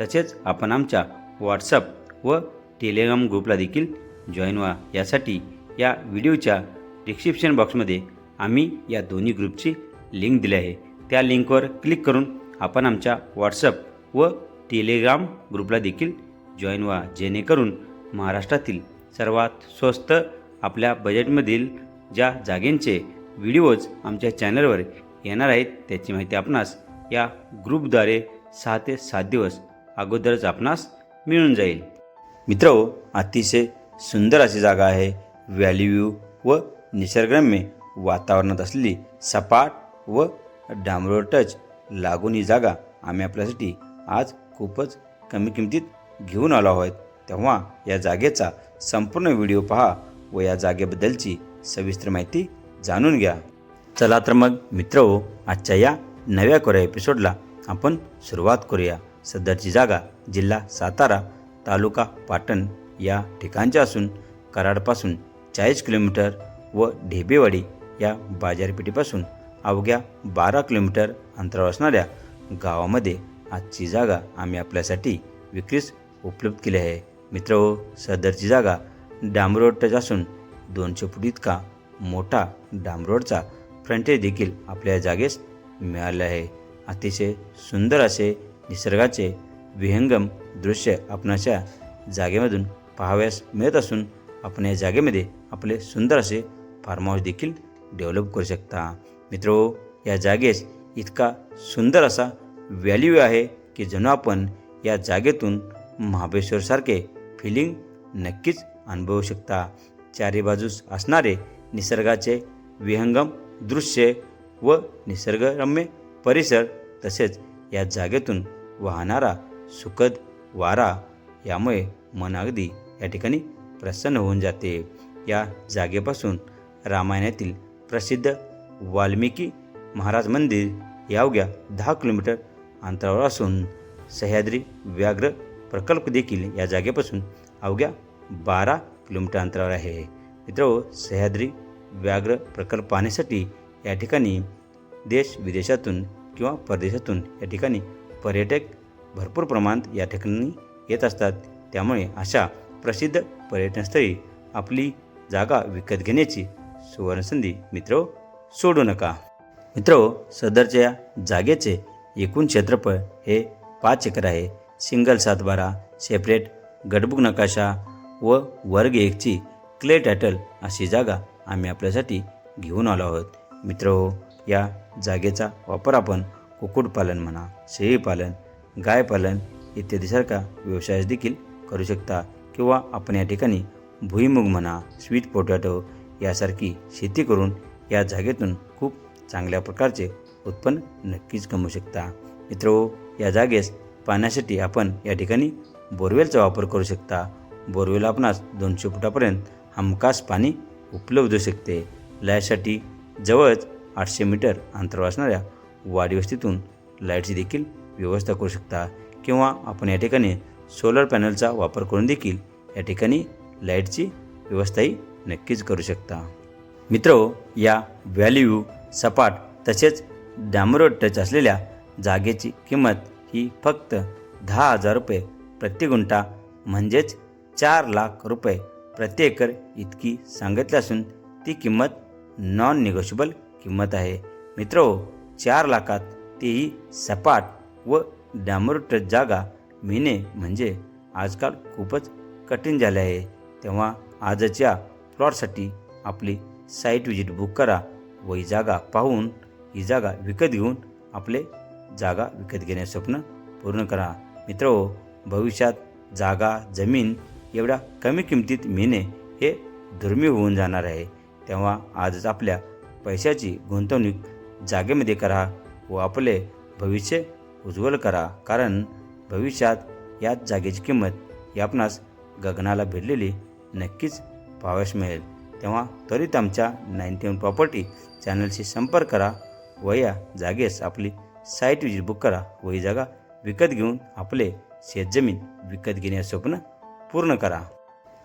तसेच आपण आमच्या व्हॉट्सअप व टेलिग्राम ग्रुपला देखील जॉईन व्हा. यासाठी या व्हिडिओच्या डिस्क्रिप्शन बॉक्समध्ये आम्ही या दोन्ही ग्रुपची लिंक दिली आहे. त्या लिंकवर क्लिक करून आपण आमच्या व्हॉट्सअप व टेलिग्राम ग्रुपला देखील जॉईन व्हा. जेणेकरून महाराष्ट्रातील सर्वात स्वस्त आपल्या बजेटमधील ज्या जागेंचे व्हिडिओज आमच्या चॅनलवर येणार आहेत त्याची माहिती आपणास या ग्रुपद्वारे सहा ते सात दिवस अगोदरच आपणास मिळून जाईल. मित्र हो, अतिशय सुंदर अशी जागा आहे. व्हॅली व्ह्यू व निसर्गरम्य वातावरणात असलेली सपाट व डांबरोळ टच लागून ही जागा आम्ही आपल्यासाठी आज खूपच कमी किमतीत घेऊन आलो आहोत. तेव्हा या जागेचा संपूर्ण व्हिडिओ पहा व या जागेबद्दलची सविस्तर माहिती जाणून घ्या. चला तर मग मित्र हो आजच्या या नव्या कोऱ्या एपिसोडला आपण सुरुवात करूया. सदरची जागा जिल्हा सातारा तालुका पाटण या ठिकाणच्या असून कराडपासून चाळीस किलोमीटर व ढेबेवाडी या बाजारपेठेपासून अवघ्या बारा किलोमीटर अंतरावर असणाऱ्या गावामध्ये आजची जागा आम्ही आपल्यासाठी विक्रीस उपलब्ध केली आहे. मित्र हो सदरची जागा डांबरोडच्या असून दोनशे फूट इतका मोठा डांबरोडचा फ्रंटेज देखील आपल्या जागेस मिळाले आहे. अतिशय सुंदर असे निसर्गाचे विहंगम दृश्य आपणाच्या जागेमधून पाहाव्यास मिळत असून आपण या जागेमध्ये आपले सुंदर असे फार्म हाऊस देखील डेव्हलप करू शकता. मित्रो या जागेस इतका सुंदर असा व्हॅल्यू आहे की जणू आपण या जागेतून महाबळेश्वरसारखे फिलिंग नक्कीच अनुभवू शकता. चारी बाजूस असणारे निसर्गाचे विहंगम दृश्य व निसर्गरम्य परिसर तसेच या जागेतून वाहणारा सुखद वारा यामुळे मन अगदी या ठिकाणी प्रसन्न होऊन जाते. या जागेपासून रामायणातील प्रसिद्ध वाल्मिकी महाराज मंदिर या अवघ्या दहा किलोमीटर अंतरावर असून सह्याद्री व्याघ्र प्रकल्प देखील या जागेपासून अवघ्या बारा किलोमीटर अंतरावर आहे. मित्र सह्याद्री व्याघ्र प्रकल्प पाहण्यासाठी या ठिकाणी देश विदेशातून किंवा परदेशातून या ठिकाणी पर्यटक भरपूर प्रमाणात या ठिकाणी येत असतात. त्यामुळे अशा प्रसिद्ध पर्यटनस्थळी आपली जागा विकत घेण्याची सुवर्णसंधी मित्र सोडू नका. मित्र सदरच्या या जागेचे एकूण क्षेत्रफळ हे पाच एकर आहे. सिंगल सातबारा सेपरेट गडबुक नकाशा व वर्ग एकची क्ले टायटल अशी जागा आम्ही आपल्यासाठी घेऊन आलो आहोत. मित्र या जागेचा वापर आपण कुक्कुटपालन म्हणा शेळीपालन गायपालन इत्यादीसारखा व्यवसाय देखील करू शकता. किंवा आपण या ठिकाणी भुईमुग म्हणा स्वीट पोटॅटो यासारखी शेती करून या जागेतून खूप चांगल्या प्रकारचे उत्पन्न नक्कीच कमवू शकता. मित्र या जागेस पाण्यासाठी आपण या ठिकाणी बोरवेलचा वापर करू शकता. बोरवेल आपणास दोनशे फुटापर्यंत हमखास पाणी उपलब्ध शकते. लयासाठी जवळच आठशे मीटर अंतर असणाऱ्या वाडीवस्तीतून लाईटची देखील व्यवस्था करू शकता किंवा आपण या ठिकाणी सोलर पॅनलचा वापर करून देखील या ठिकाणी लाईटची व्यवस्थाही नक्कीच करू शकता. मित्र या व्हॅल्यू सपाट तसेच डॅमरोड टच असलेल्या जागेची किंमत ही फक्त दहा हजार रुपये प्रति गुंठा म्हणजेच चार लाख रुपये प्रति एकर इतकी सांगितली असून ती किंमत नॉन निगोशिबल किंमत आहे. मित्र चार लाखात तेही सपाट व डांबरट जागा मिळणे म्हणजे आजकाल खूपच कठीण झाले आहे. तेव्हा आजच्या प्लॉटसाठी आपली साईट विजिट बुक करा व ही जागा पाहून ही जागा विकत घेऊन आपले जागा विकत घेण्याचे स्वप्न पूर्ण करा. मित्र हो, भविष्यात जागा जमीन एवढ्या कमी किमतीत मिळणे हे दुर्मिळ होऊन जाणार आहे. तेव्हा आजच आपल्या पैशाची गुंतवणूक जागेमध्ये करा व आपले भविष्य उज्ज्वल करा. कारण भविष्यात याच जागेची किंमत ही आपणास गगनाला भिडलेली नक्कीच पाहावयास मिळेल. तेव्हा त्वरित आमच्या नाईन्टी वन प्रॉपर्टी चॅनलशी संपर्क करा व या जागेस आपली साईट विजिट बुक करा व ही जागा विकत घेऊन आपले शेतजमीन विकत घेण्याचे स्वप्न पूर्ण करा.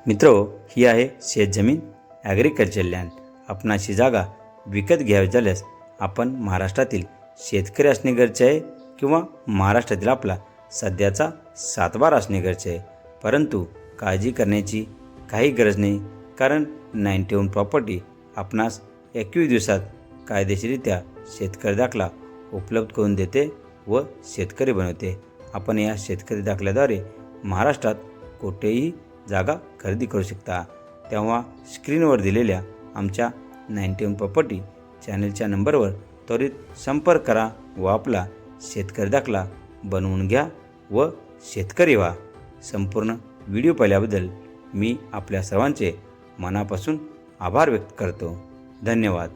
मित्रो ही आहे शेतजमीन ॲग्रिकल्चर लँड आपणाशी जागा विकत घ्यावी झाल्यास आपण महाराष्ट्रातील शेतकरी असणे गरजे आहे किंवा महाराष्ट्रातील आपला सध्याचा सातबार असणे गरजे आहे. परंतु काळजी करण्याची काही गरज नाही कारण नाईन्टी वन प्रॉपर्टी आपणास एकवीस दिवसात कायदेशीरित्या शेतकरी दाखला उपलब्ध करून देते व शेतकरी बनवते. आपण या शेतकरी दाखल्याद्वारे महाराष्ट्रात कुठेही जागा खरेदी करू शकता. तेव्हा स्क्रीनवर दिलेल्या आमच्या नाईन्टी वन प्रॉपर्टी चॅनलच्या नंबरवर त्वरित संपर्क करा व आपला शेतकरी दाखला बनवून घ्या व शेतकरी व्हा. संपूर्ण व्हिडिओ पाहिल्याबद्दल मी आपल्या सर्वांचे मनापासून आभार व्यक्त करतो. धन्यवाद.